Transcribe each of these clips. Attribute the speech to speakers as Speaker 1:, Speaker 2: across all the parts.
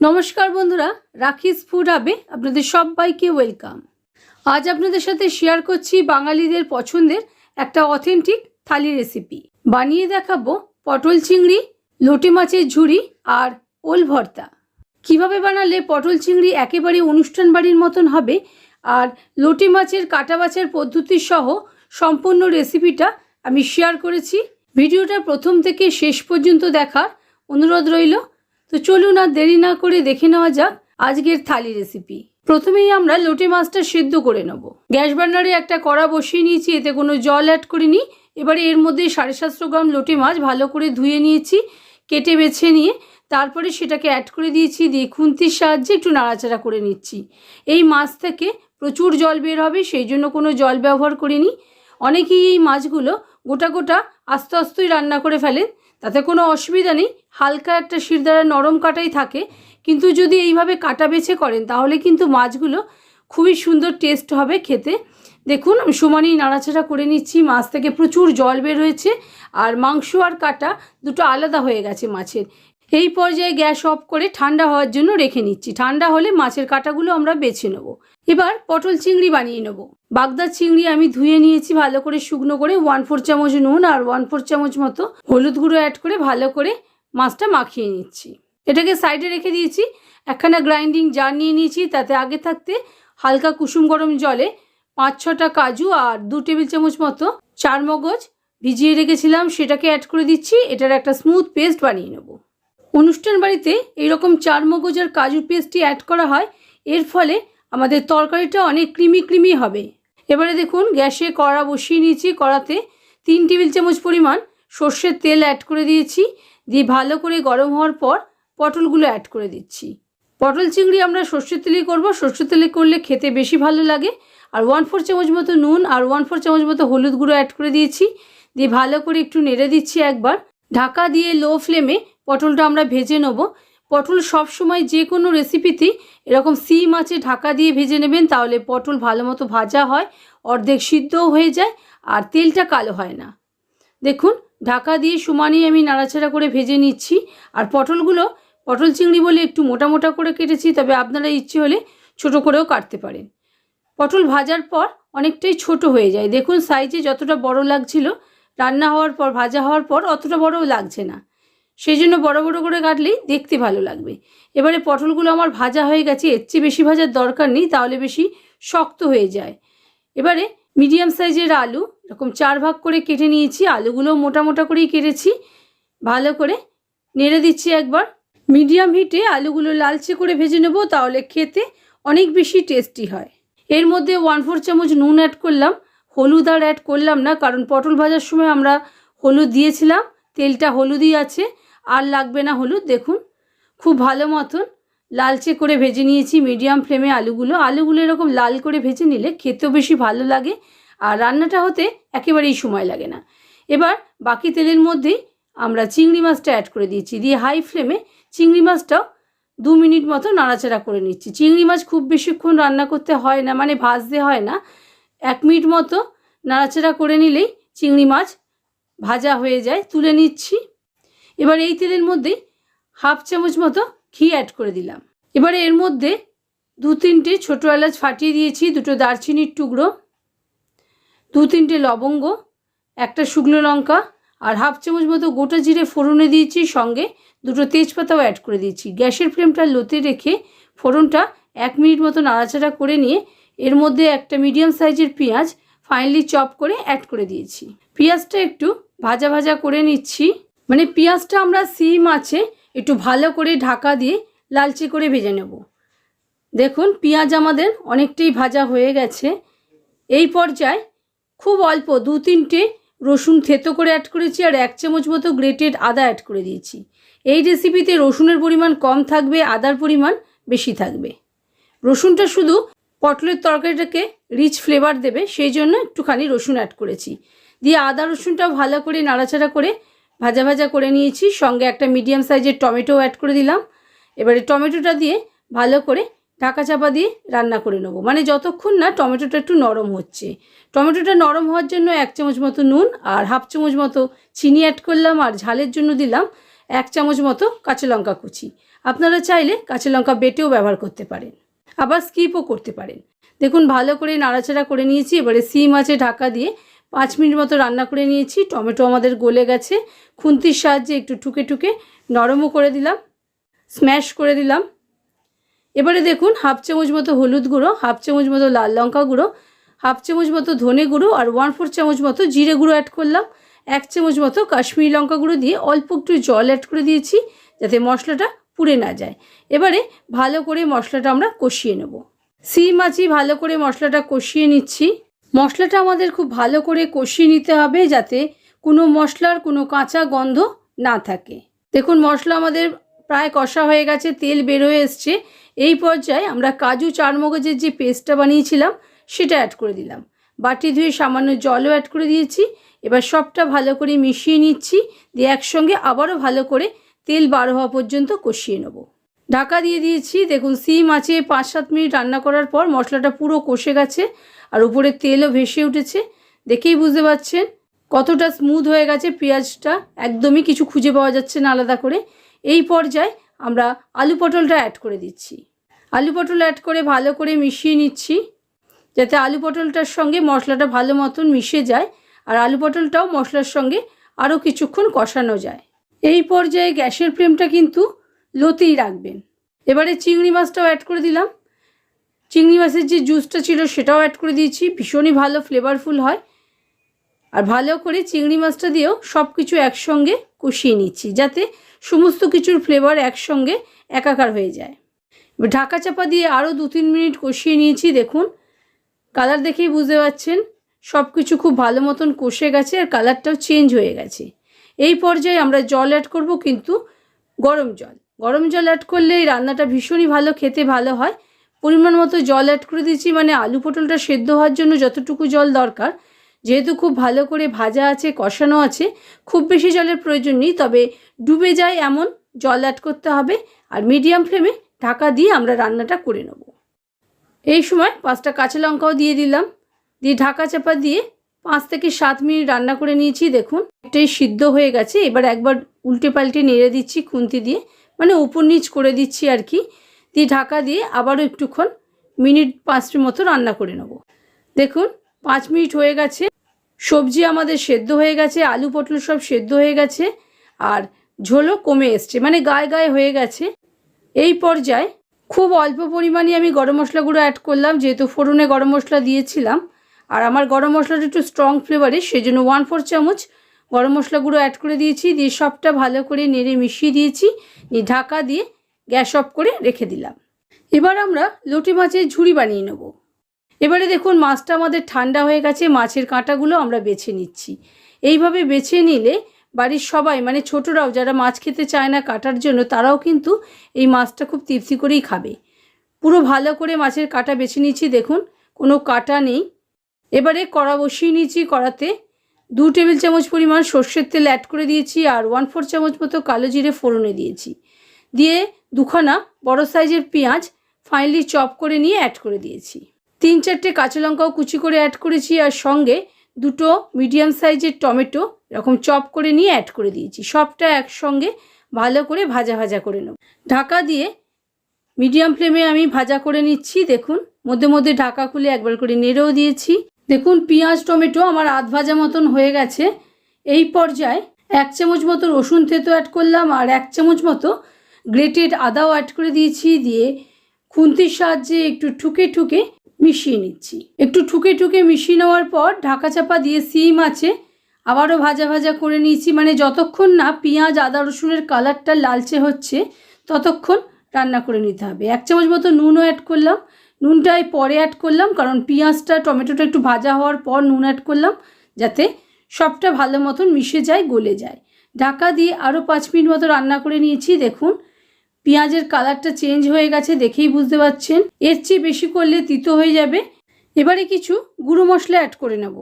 Speaker 1: নমস্কার বন্ধুরা, রাখিস ফুড হাবে, আপনাদের সবাইকে ওয়েলকাম। আজ আপনাদের সাথে শেয়ার করছি বাঙালিদের পছন্দের একটা অথেন্টিক থালি রেসিপি। বানিয়ে দেখাবো পটল চিংড়ি, লোটে মাছের ঝুড়ি আর ওল ভর্তা। কীভাবে বানালে পটল চিংড়ি একেবারে অনুষ্ঠান বাড়ির মতন হবে আর লোটে মাছের কাটা বাছার পদ্ধতি সহ সম্পূর্ণ রেসিপিটা আমি শেয়ার করেছি। ভিডিওটা প্রথম থেকে শেষ পর্যন্ত দেখার অনুরোধ রইল। তো চলুন আর দেরি না করে দেখে নেওয়া যাক আজকের থালি রেসিপি প্রথমেই আমরা লোটে মাছটা সেদ্ধ করে নেব। গ্যাস বার্নারে একটা কড়া বসিয়ে নিয়েছি, এতে কোনো জল অ্যাড করিনি। এবারে এর মধ্যে সাড়ে সাতশো গ্রাম লোটে মাছ ভালো করে ধুয়ে নিয়েছি, কেটে বেছে নিয়ে। তারপরে সেটাকে অ্যাড করে দিয়েছি, দিয়ে খুন্তির সাহায্যে একটু নাড়াচাড়া করে নিচ্ছি। এই মাছ থেকে প্রচুর জল বের হবে, সেই জন্য কোনো জল ব্যবহার করিনি। অনেকেই এই মাছগুলো গোটা গোটা আস্তে আস্তেই রান্না করে ফেলেন তাতে কোনো অসুবিধা নেই। হালকা একটা শিরদাঁড়া নরম কাটাই থাকে। কিন্তু যদি এইভাবে কাটা বেছে করেন, তাহলে কিন্তু মাছগুলো খুবই সুন্দর টেস্ট হবে খেতে। দেখুন, আমি সমানেই নাড়াচাড়া করে নিচ্ছি। মাছ থেকে প্রচুর জল বের হয়েছে। আর মাংস আর কাটা দুটো আলাদা হয়ে গেছে মাছের। এই পর্যায়ে গ্যাস অফ করে ঠান্ডা হওয়ার জন্য রেখে নিচ্ছি। ঠান্ডা হলে মাছের কাটাগুলো আমরা বেছে নেব। এবার পটল চিংড়ি বানিয়ে নেব। বাগদা চিংড়ি আমি ধুয়ে নিয়েছি ভালো করে শুকনো করে ওয়ান ফোর চামচ নুন আর ওয়ান ফোর চামচ মতো হলুদ গুঁড়ো অ্যাড করে ভালো করে মাছটা মাখিয়ে নিচ্ছি। এটাকে সাইডে রেখে দিয়েছি। একখানা গ্রাইন্ডিং জার নিয়ে নিয়েছি। তাতে আগে থাকতে হালকা কুসুম গরম জলে পাঁচ ছটা কাজু আর দু টেবিল চামচ মতো চার মগজ ভিজিয়ে রেখেছিলাম। সেটাকে অ্যাড করে দিচ্ছি। এটার একটা স্মুথ পেস্ট বানিয়ে নেব। অনুষ্ঠান বাড়িতে এইরকম চার মগজ আর কাজুর পেস্টটি অ্যাড করা হয়, এর ফলে আমাদের তরকারিটা অনেক ক্রিমি ক্রিমি হবে। এবারে দেখুন, গ্যাসে কড়া বসিয়ে নিয়েছি, কড়াতে তিন টেবিল চামচ পরিমাণ সর্ষের তেল অ্যাড করে দিয়েছি, দিয়ে ভালো করে গরম হওয়ার পর পটলগুলো অ্যাড করে দিচ্ছি। পটল চিংড়ি আমরা সর্ষের তেলেই করব, সর্ষের তেলে করলে খেতে বেশি ভালো লাগে। আর ওয়ান ফোর চামচ মতো নুন আর ওয়ান ফোর চামচ মতো হলুদ গুঁড়ো অ্যাড করে দিয়েছি, দিয়ে ভালো করে একটু নেড়ে দিচ্ছি একবার। ঢাকা দিয়ে লো ফ্লেমে পটলটা আমরা ভেজে নেব। পটল সব সময় যে কোনো রেসিপিতেই এরকম সি মাছে ঢাকা দিয়ে ভেজে নেবেন, তাহলে পটল ভালো মতো ভাজা হয়, অর্ধেক সিদ্ধও হয়ে যায়, আর তেলটা কালো হয় না। দেখুন, ঢাকা দিয়ে সমানেই আমি নাড়াচাড়া করে ভেজে নিচ্ছি, আর পটলগুলো, পটল চিংড়ি বলে একটু মোটা মোটা করে কেটেছি, তবে আপনারা ইচ্ছে হলে ছোট করেও কাটতে পারেন। পটল ভাজার পর অনেকটাই ছোট হয়ে যায়। দেখুন সাইজে যতটা বড় লাগছিল, রান্না হওয়ার পর, ভাজা হওয়ার পর অতটা বড়ও লাগছে না। সেই জন্য বড় বড় করে কাটলেই দেখতে ভালো লাগবে। এবারে পটলগুলো আমার ভাজা হয়ে গেছে, এর চেয়ে বেশি ভাজার দরকার নেই, তাহলে বেশি শক্ত হয়ে যায়। এবারে মিডিয়াম সাইজের আলু, এরকম চার ভাগ করে কেটে নিয়েছি, আলুগুলো মোটা মোটা করেই কেটেছি। ভালো করে নেড়ে দিচ্ছি একবার। মিডিয়াম হিটে আলুগুলো লালচে করে ভেজে নেব, তাহলে খেতে অনেক বেশি টেস্টি হয়। এর মধ্যে ওয়ান ফোর চামচ নুন অ্যাড করলাম, হলুদ আর অ্যাড করলাম না, কারণ পটল ভাজার সময় আমরা হলুদ দিয়েছিলাম, তেলটা হলুদই আছে। আর লাগবে না হলুদ, দেখুন, খুব ভালো মতন লালচে করে ভেজে নিয়েছি মিডিয়াম ফ্লেমে আলুগুলো। আলুগুলো এরকম লাল করে ভেজে নিলে খেতেও বেশি ভালো লাগে আর রান্নাটা হতে একেবারেই সময় লাগে না। এবার বাকি তেলের মধ্যেই আমরা চিংড়ি মাছটা অ্যাড করে দিয়েছি। দিয়ে হাই ফ্লেমে চিংড়ি মাছটাও দু মিনিট মতো নাড়াচাড়া করে নিচ্ছি। চিংড়ি মাছ খুব বেশিক্ষণ রান্না করতে হয় না মানে ভাজতে হয় না। এক মিনিট মতো নাড়াচাড়া করে নিলেই চিংড়ি মাছ ভাজা হয়ে যায়। তুলে নিচ্ছি। এবার এই তেলের মধ্যে হাফ চামচ মতো ঘি অ্যাড করে দিলাম। এবারে এর মধ্যে দু তিনটে ছোটো এলাচ ফাটিয়ে দিয়েছি, দুটো দারচিনির টুকরো, দু তিনটে লবঙ্গ, একটা শুকনো লঙ্কা আর হাফ চামচ মতো গোটা জিরে ফোড়নে দিয়েছি, সঙ্গে দুটো তেজপাতাও অ্যাড করে দিয়েছি। গ্যাসের ফ্লেমটা লোতে রেখে ফোড়নটা এক মিনিট মতো নাড়াচাড়া করে নিয়ে এর মধ্যে একটা মিডিয়াম সাইজের পেঁয়াজ ফাইনালি চপ করে অ্যাড করে দিয়েছি। পেঁয়াজটা একটু ভাজা ভাজা করে নিচ্ছি। মানে পেঁয়াজটা আমরা সিম আছে, একটু ভালো করে ঢাকা দিয়ে লালচে করে ভেজে নেব। দেখুন, পেঁয়াজ আমাদের অনেকটাই ভাজা হয়ে গেছে। এই পর্যায়ে খুব অল্প দু তিনটে রসুন থেতো করে অ্যাড করেছি আর এক চামচ মতো গ্রেটেড আদা অ্যাড করে দিয়েছি। এই রেসিপিতে রসুনের পরিমাণ কম থাকবে, আদার পরিমাণ বেশি থাকবে। রসুনটা শুধু পটলের তরকারিটাকে রিচ ফ্লেভার দেবে, সেই জন্য একটুখানি রসুন অ্যাড করেছি। দিয়ে আদা রসুনটাও ভালো করে নাড়াচাড়া করে ভাজা ভাজা করে নিয়েছি, সঙ্গে একটা মিডিয়াম সাইজের টমেটো অ্যাড করে দিলাম। এবারে টমেটোটা দিয়ে ভালো করে ঢাকা চাপা দিয়ে রান্না করে নেব। মানে যতক্ষণ না টমেটোটা একটু নরম হচ্ছে। টমেটোটা নরম হওয়ার জন্য এক চামচ মতো নুন আর হাফ চামচ মতো চিনি অ্যাড করলাম আর ঝালের জন্য দিলাম এক চামচ মতো কাঁচা লঙ্কা কুচি। আপনারা চাইলে কাঁচা লঙ্কা বেটেও ব্যবহার করতে পারেন। আবার স্কিপও করতে পারেন। দেখুন, ভালো করে নাড়াচাড়া করে নিয়েছি। এবারে সিম আছে ঢাকা দিয়ে পাঁচ মিনিট মতো রান্না করে নিয়েছি, টমেটো আমাদের গলে গেছে। খুন্তির সাহায্যে একটু টুকে টুকে নরমও করে দিলাম স্ম্যাশ করে দিলাম। এবারে দেখুন, হাফ চামচ মতো হলুদ গুঁড়ো, হাফ চামচ মতো লাল লঙ্কা গুঁড়ো, হাফ চামচ মতো ধনে গুঁড়ো আর ওয়ান ফোর চামচ মতো জিরে গুঁড়ো অ্যাড করলাম। এক চামচ মতো কাশ্মীরি লঙ্কা গুঁড়ো দিয়ে অল্প একটু জল অ্যাড করে দিয়েছি যাতে মশলাটা পুড়ে না যায়। এবারে ভালো করে মশলাটা আমরা কষিয়ে নেব। সিম মাছি ভালো করে মশলাটা কষিয়ে নিচ্ছি। মশলাটা আমাদের খুব ভালো করে কষিয়ে নিতে হবে যাতে কোনো মশলার কোনো কাঁচা গন্ধ না থাকে। দেখুন, মশলা আমাদের প্রায় কষা হয়ে গেছে, তেল বেরোয় এসছে। এই পর্যায়ে আমরা কাজু চারমগজের যে পেস্টটা বানিয়েছিলাম, সেটা অ্যাড করে দিলাম। বাটি ধুয়ে সামান্য জলও অ্যাড করে দিয়েছি। এবার সবটা ভালো করে মিশিয়ে নিচ্ছি, দিয়ে একসঙ্গে আবারও ভালো করে তেল বার হওয়া পর্যন্ত কষিয়ে নেব। ঢাকা দিয়ে দিয়েছি। দেখুন, সিম আছে পাঁচ সাত মিনিট রান্না করার পর মশলাটা পুরো কষে গেছে আর উপরে তেলও ভেসে উঠেছে। দেখেই বুঝতে পারছেন কতটা স্মুথ হয়ে গেছে পেঁয়াজটা। একদমই কিছু খুঁজে পাওয়া যাচ্ছে না আলাদা করে। এই পর্যায়ে আমরা আলু পটলটা অ্যাড করে দিচ্ছি। আলু পটল অ্যাড করে ভালো করে মিশিয়ে নিচ্ছি যাতে আলু পটলটার সঙ্গে মশলাটা ভালো মতন মিশে যায় আর আলু পটলটাও মশলার সঙ্গে আরও কিছুক্ষণ কষানো যায়। এই পর্যায়ে গ্যাসের ফ্লেমটা কিন্তু লোতেই রাখবেন। এবারে চিংড়ি মাছটাও অ্যাড করে দিলাম। চিংড়ি মাছের যে জুসটা ছিল সেটাও অ্যাড করে দিয়েছি। ভীষণই ভালো ফ্লেভারফুল হয়। আর ভালো করে চিংড়ি মাছটা দিয়েও সব কিছু একসঙ্গে কষিয়ে নিচ্ছি, যাতে সমস্ত কিছুর ফ্লেভার একসঙ্গে একাকার হয়ে যায়। ঢাকা চাপা দিয়ে আরও দু তিন মিনিট কষিয়ে নিয়েছি, দেখুন। কালার দেখেই বুঝতে পারছেন সব কিছু খুব ভালো মতন কষে গেছে আর কালারটাও চেঞ্জ হয়ে গেছে। এই পর্যায়ে আমরা জল অ্যাড করব, কিন্তু গরম জল। গরম জল অ্যাড করলে এই রান্নাটা ভীষণই ভালো, খেতে ভালো হয়। পরিমাণ মতো জল অ্যাড করে দিচ্ছি মানে আলু পটলটা সেদ্ধ হওয়ার জন্য যতটুকু জল দরকার। যেহেতু খুব ভালো করে ভাজা আছে, কষানো আছে, খুব বেশি জলের প্রয়োজন নেই, তবে ডুবে যায় এমন, জল অ্যাড করতে হবে আর মিডিয়াম ফ্লেমে ঢাকা দিয়ে আমরা রান্নাটা করে নেব। এই সময় পাঁচটা কাঁচা লঙ্কাও দিয়ে দিলাম। দিয়ে ঢাকা চাপা দিয়ে পাঁচ থেকে সাত মিনিট রান্না করে নিয়েছি, দেখুন। এটাই সিদ্ধ হয়ে গেছে, এবার একবার উল্টে পাল্টে নেড়ে দিচ্ছি খুন্তি দিয়ে। মানে উপর নিচ করে দিচ্ছি আর কি। দিয়ে ঢাকা দিয়ে আবারও একটুক্ষণ মিনিট পাঁচটির মতো রান্না করে নেব। দেখুন, পাঁচ মিনিট হয়ে গেছে। সবজি আমাদের সেদ্ধ হয়ে গেছে, আলু পটল সব সেদ্ধ হয়ে গেছে, আর ঝোলও কমে এসছে মানে গায়ে গায়ে হয়ে গেছে। এই পর্যায়ে খুব অল্প পরিমাণে আমি গরম মশলা গুঁড়ো অ্যাড করলাম, যেহেতু ফোড়নে গরম মশলা দিয়েছিলাম। আর আমার গরম মশলাটা একটু স্ট্রং ফ্লেভারের সেই জন্য ওয়ান ফোর চামচ গরম মশলা গুঁড়ো অ্যাড করে দিয়েছি, দিয়ে সবটা ভালো করে নেড়ে মিশিয়ে দিয়েছি, দিয়ে ঢাকা দিয়ে গ্যাস অফ করে রেখে দিলাম। এবার আমরা লটি মাছের ঝুড়ি বানিয়ে নেব। এবারে দেখুন মাছটা আমাদের ঠান্ডা হয়ে গেছে, মাছের কাঁটাগুলো আমরা বেছে নিচ্ছি। এইভাবে বেছে নিলে বাড়ির সবাই মানে ছোটরাও, যারা মাছ খেতে চায় না কাটার জন্য, তারাও কিন্তু এই মাছটা খুব তৃপ্তি করেই খাবে। পুরো ভালো করে মাছের কাটা বেছে নিচ্ছি, দেখুন কোনো কাটা নেই। এবারে কড়া বসিয়ে নিয়েছি কড়াতে দু টেবিল চামচ পরিমাণ সর্ষের তেল অ্যাড করে দিয়েছি আর ওয়ান ফোর চামচ মতো কালো জিরে ফোড়নে দিয়েছি। দিয়ে দুখানা বড় সাইজের পেঁয়াজ ফাইনালি চপ করে নিয়ে অ্যাড করে দিয়েছি। তিন চারটে কাঁচা লঙ্কাও কুচি করে অ্যাড করেছি আর সঙ্গে দুটো মিডিয়াম সাইজের টমেটো এরকম চপ করে নিয়ে অ্যাড করে দিয়েছি। সবটা একসঙ্গে ভালো করে ভাজা ভাজা করে নেব। ঢাকা দিয়ে মিডিয়াম ফ্লেমে আমি ভাজা করে নিচ্ছি। দেখুন, মধ্যে মধ্যে ঢাকা খুলে একবার করে নেড়েও দিয়েছি। দেখুন, পেঁয়াজ, টমেটো আমার আধ ভাজা মতন হয়ে গেছে। এই পর্যায়ে এক চামচ মতো রসুন থেতো অ্যাড করলাম আর এক চামচ মতো গ্রেটেড আদাও অ্যাড করে দিয়েছি। দিয়ে খুন্তির সাহায্যে একটু ঠুকে ঠুকে মিশিয়ে নিচ্ছি। একটু ঠুকে ঠুকে মিশিয়ে নেওয়ার পর ঢাকা চাপা দিয়ে সিম আছে, আবারও ভাজা ভাজা করে নিয়েছি। মানে যতক্ষণ না পেঁয়াজ, আদা, রসুনের কালারটা লালচে হচ্ছে, ততক্ষণ রান্না করে নিতে হবে। এক চামচ মতো নুনও অ্যাড করলাম। নুনটাই পরে অ্যাড করলাম, কারণ পেঁয়াজটা, টমেটোটা একটু ভাজা হওয়ার পর নুন অ্যাড করলাম, যাতে সবটা ভালো মতন মিশে যায়, গলে যায়। ঢাকা দিয়ে আরও পাঁচ মিনিট মতো রান্না করে নিয়েছি, দেখুন। পেঁয়াজের কালারটা চেঞ্জ হয়ে গেছে দেখেই বুঝতে পারছেন। এর চেয়ে বেশি করলে তিতো হয়ে যাবে। এবারে কিছু গুঁড়ো মশলা অ্যাড করে নেব।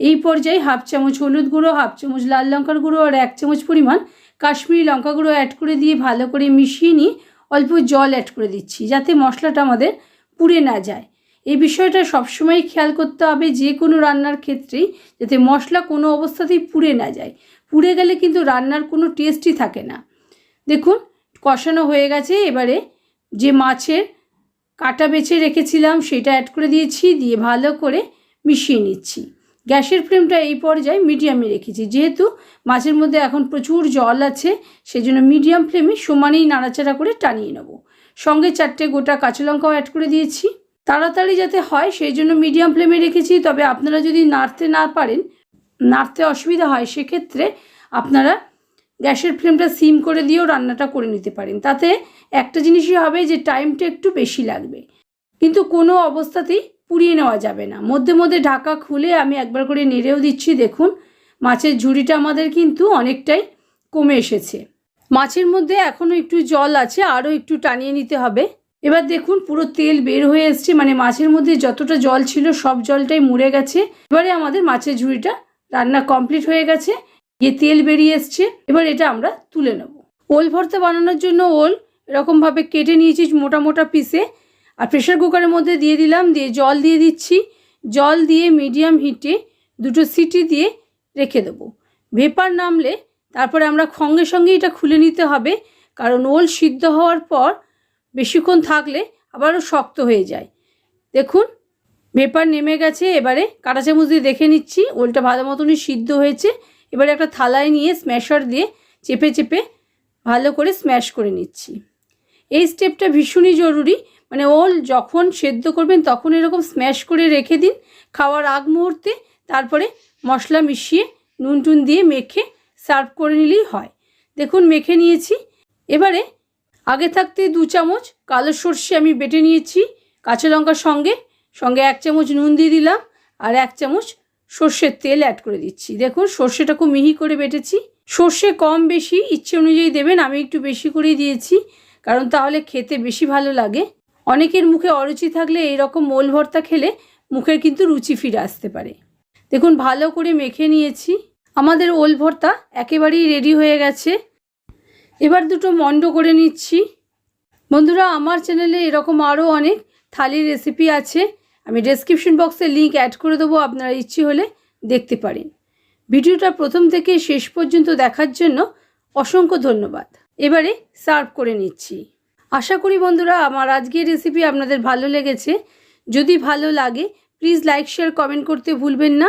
Speaker 1: এই পর্যায়ে হাফ চামচ হলুদ গুঁড়ো, হাফ চামচ লাল লঙ্কার গুঁড়ো আর এক চামচ পরিমাণ কাশ্মীরি লঙ্কা গুঁড়ো অ্যাড করে দিয়ে ভালো করে মিশিয়ে নিয়ে অল্প জল অ্যাড করে দিচ্ছি, যাতে মশলাটা আমাদের পুড়ে না যায়। এই বিষয়টা সবসময় খেয়াল করতে হবে যে কোনো রান্নার ক্ষেত্রেই যাতে মশলা কোনো অবস্থাতেই পুড়ে না যায়। পুড়ে গেলে কিন্তু রান্নার কোনো টেস্টই থাকে না। দেখুন, কষানো হয়ে গেছে, এবারে যে মাছের কাটা বেছে রেখেছিলাম সেটা অ্যাড করে দিয়েছি, দিয়ে ভালো করে মিশিয়ে নিচ্ছি। গ্যাসের ফ্লেমটা এই পর্যায়ে মিডিয়ামে রেখেছি। যেহেতু মাছের মধ্যে এখন প্রচুর জল আছে, সেজন্য মিডিয়াম ফ্লেমে সমানেই নাড়াচাড়া করে টানিয়ে নেব। সঙ্গে চারটে গোটা কাঁচা লঙ্কাও অ্যাড করে দিয়েছি। তাড়াতাড়ি যাতে হয়, সেই জন্য মিডিয়াম ফ্লেমে রেখেছি। তবে আপনারা যদি নাড়তে না পারেন, নাড়তে অসুবিধা হয়, সেক্ষেত্রে আপনারা গ্যাসের ফ্লেমটা সিম করে দিয়েও রান্নাটা করে নিতে পারেন। তাতে একটা জিনিসই হবে যে টাইমটা একটু বেশি লাগবে। কিন্তু কোনো অবস্থাতেই পুড়িয়ে নেওয়া যাবে না। মধ্যে মধ্যে ঢাকা খুলে আমি একবার করে নেড়েও দিচ্ছি। দেখুন, মাছের ঝুড়িটা আমাদের কিন্তু অনেকটাই কমে এসেছে। মাছের মধ্যে এখনও একটু জল আছে, আরও একটু টানিয়ে নিতে হবে। এবার দেখুন, পুরো তেল বের হয়ে এসছে মানে মাছের মধ্যে যতটা জল ছিল সব জলটাই মুড়ে গেছে। এবারে আমাদের মাছের ঝুড়িটা রান্না কমপ্লিট হয়ে গেছে, গিয়ে তেল বেরিয়ে এসছে। এবার এটা আমরা তুলে নেব। ওল ভর্তা বানানোর জন্য ওল এরকমভাবে কেটে নিয়েছি মোটা মোটা পিসে। আর প্রেশার কুকারের মধ্যে দিয়ে দিলাম, দিয়ে জল দিয়ে দিচ্ছি। জল দিয়ে মিডিয়াম হিটে দুটো সিটি দিয়ে রেখে দেবো। ভেপার নামলে তারপরে আমরা সঙ্গে সঙ্গে এটা খুলে নিতে হবে, কারণ ওল সিদ্ধ হওয়ার পর বেশিক্ষণ থাকলে আবারও শক্ত হয়ে যায়। দেখুন ভেপার নেমে গেছে, এবারে কাঁটা চামচ দিয়ে দেখে নিচ্ছি, ওলটা ভালো মতনই সিদ্ধ হয়েছে। এবারে একটা থালায় নিয়ে স্ম্যাশার দিয়ে চেপে চেপে ভালো করে স্ম্যাশ করে নিচ্ছি। এই স্টেপটা ভীষণই জরুরি মানে ওল যখন সেদ্ধ করবেন তখন এরকম স্ম্যাশ করে রেখে দিন। খাওয়ার আগ মুহূর্তে তারপরে মশলা মিশিয়ে নুন টুন দিয়ে মেখে সার্ভ করে নিলেই হয়। দেখুন, মেখে নিয়েছি। এবারে আগে থাকতে দু চামচ কালো সর্ষে আমি বেটে নিয়েছি কাঁচা লঙ্কার সঙ্গে। সঙ্গে এক চামচ নুন দিয়ে দিলাম আর এক চামচ সর্ষের তেল অ্যাড করে দিচ্ছি। দেখুন, সর্ষেটা খুব মিহি করে বেটেছি। সর্ষে কম বেশি, ইচ্ছে অনুযায়ী দেবেন, আমি একটু বেশি করেই দিয়েছি, কারণ তাহলে খেতে বেশি ভালো লাগে। অনেকের মুখে অরুচি থাকলে এইরকম মোল ভর্তা খেলে মুখের কিন্তু রুচি ফিরে আসতে পারে। দেখুন, ভালো করে মেখে নিয়েছি। আমাদের ওল ভর্তা একেবারেই রেডি হয়ে গেছে। এবার দুটো মন্ড করে নিচ্ছি। বন্ধুরা, আমার চ্যানেলে এরকম আরও অনেক থালির রেসিপি আছে। আমি ডেসক্রিপশন বক্সে লিংক অ্যাড করে দেবো, আপনারা ইচ্ছে হলে দেখতে পারেন। ভিডিওটা প্রথম থেকে শেষ পর্যন্ত দেখার জন্য অসংখ্য ধন্যবাদ। এবারে সার্ভ করে নিচ্ছি। আশা করি বন্ধুরা, আমার আজকের রেসিপি আপনাদের ভালো লেগেছে। যদি ভালো লাগে প্লিজ লাইক শেয়ার কমেন্ট করতে ভুলবেন না।